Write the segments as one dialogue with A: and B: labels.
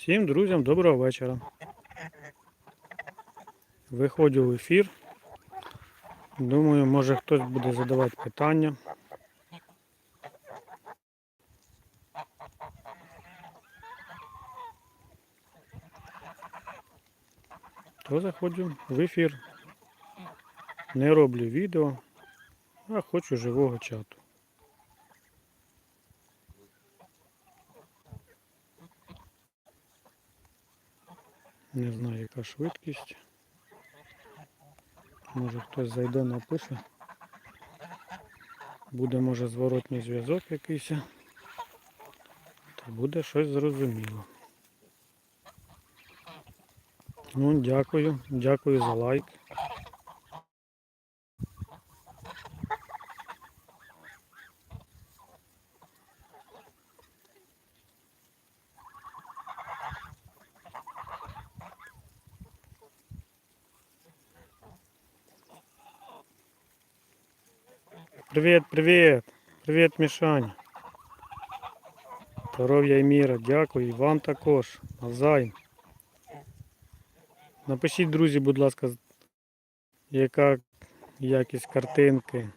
A: Всім друзям доброго вечора. Виходжу в ефір. Думаю, може хтось буде задавати питання. То заходжу в ефір. Не роблю відео, а хочу живого чату. Не знаю, яка швидкість. Може хтось зайде, напише. Буде, може, зворотній зв'язок якийсь. То буде щось зрозуміло. Ну, дякую, дякую за лайк. Привіт, привіт! Привіт, Мішаня. Здоров'я і міра, дякую. І вам також. Навзаєм. Напишіть, друзі, будь ласка, яка якість картинки,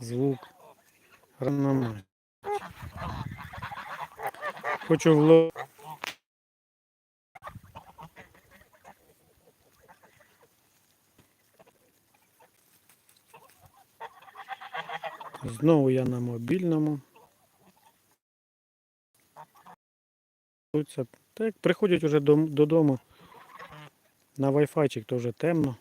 A: звук. Хочу влог. Знову я на мобільному. Так, приходять уже додому на вайфайчик, то вже темно.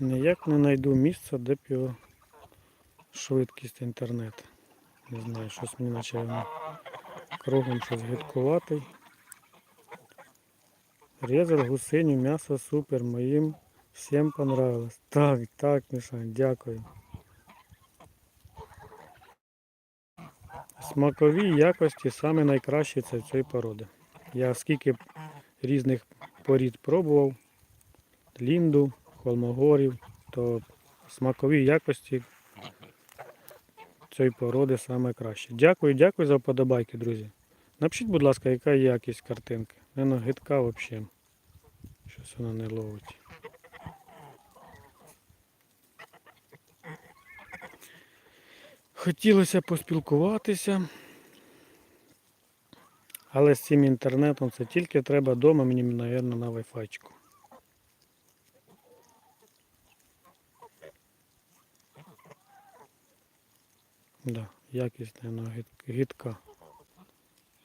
A: Ніяк не знайду місця, де б його швидкість інтернету. Не знаю, щось мені наче кругом щось гидкуватий. Резав гусиню, м'ясо супер, моїм всім понравилось. Так, так, Мішань, дякую. Смакові якості саме найкращі це цієї породи. Я скільки різних порід пробував, лінду, холмогорів, то смакові якості цієї породи саме краще. Дякую, дякую за вподобайки, друзі. Напишіть, будь ласка, яка якість картинки. Вона гидка взагалі. Щось вона не ловить. Хотілося поспілкуватися. Але з цим інтернетом це тільки треба вдома, мені, мабуть, на вайфайчику. Да, якість, мабуть, гидка.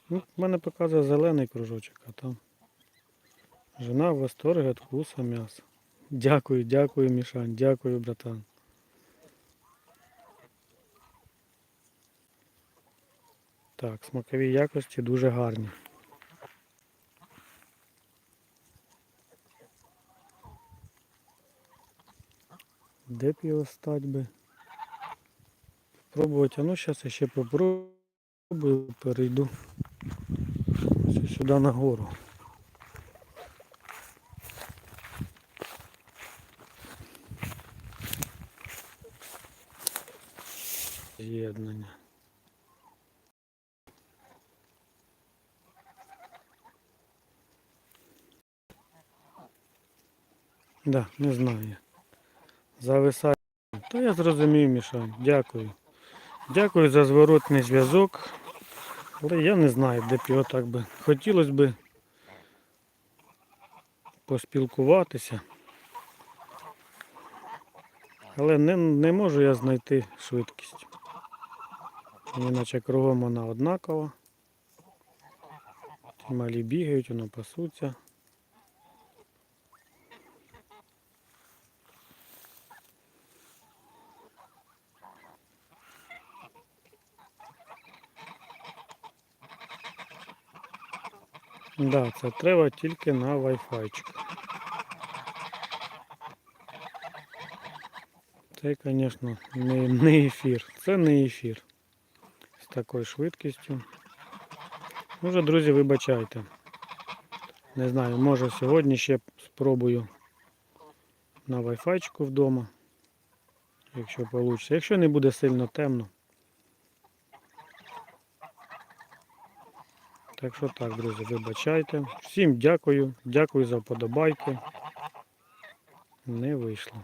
A: Ну, в мене показує зелений кружочок, а там. Жена в восторге від вкуса м'яса. Дякую, дякую, Мішань, дякую, братан. Так, смакові якості дуже гарні. Де б його стать би? Пробувати, а ну зараз я ще попробую, перейду сюди нагору. З'єднання. Да, не знаю. я. Зависає. Та я зрозумів, Мішань. Дякую. Дякую за зворотний зв'язок. Але я не знаю, де б його так би. Хотілося б поспілкуватися. Але не, не можу я знайти швидкість. Мені наче кругом вона однакова. Ті малі бігають, воно пасуться. Да, це треба тільки на Wi-Fi. Це, звісно, не, не ефір. Це не ефір. З такою швидкістю. Може, друзі, вибачайте. Не знаю, може сьогодні ще спробую на вайфайчику вдома. Якщо вийде. Якщо не буде сильно темно. Так що так, друзі, вибачайте. Всім дякую. Дякую за вподобайки. Не вийшло.